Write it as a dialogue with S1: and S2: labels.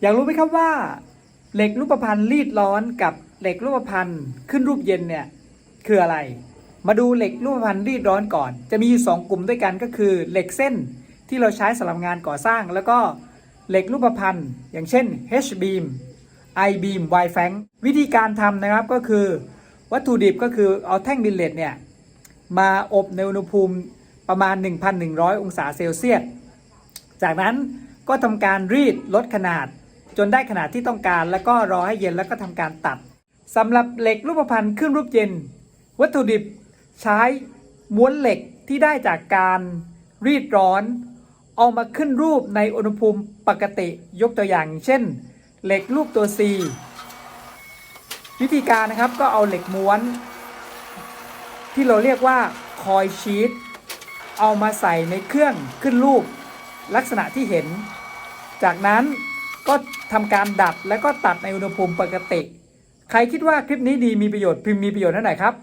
S1: อยากรู้ไหมครับว่า เหล็กรูปพรรณรีดร้อนกับเหล็กรูปพรรณขึ้นรูปเย็นเนี่ยคืออะไร มาดูเหล็กรูปพรรณรีดร้อนก่อน จะมีอยู่สองกลุ่มด้วยกันก็คือ เหล็กเส้นที่เราใช้สำหรับงานก่อสร้าง แล้วก็เหล็กรูปพรรณอย่างเช่น H beam I beam Y f a n g วิธีการทำนะครับก็คือ วัตถุดิบก็คือเอาแท่งบิลเลตเนี่ยมาอบในอุณหภูมิประมาณ 1,100 องศาเซลเซียส จากนั้นก็ทำการรีดลดขนาด จนได้ขนาดที่ต้องการ แล้วก็รอให้เย็นแล้วก็ทำการตัดสำหรับเหล็กรูปพรรณขึ้นรูปเย็น วัตถุดิบใช้ม้วนเหล็กที่ได้จากการรีดร้อน เอามาขึ้นรูปในอุณหภูมิปกติยกตัวอย่าง เช่น เหล็กรูปตัว C วิธีการนะครับก็เอาเหล็กม้วน ที่เราเรียกว่าคอยชีตเอามาใส่ในเครื่องขึ้นรูปลักษณะที่เห็น จากนั้น ก็ทำการดัดแล้วก็ตัดในอุณหภูมิปกติ ใครคิดว่าคลิปนี้ดีมีประโยชน์พิมพ์มีประโยชน์เท่าไหร่ครับ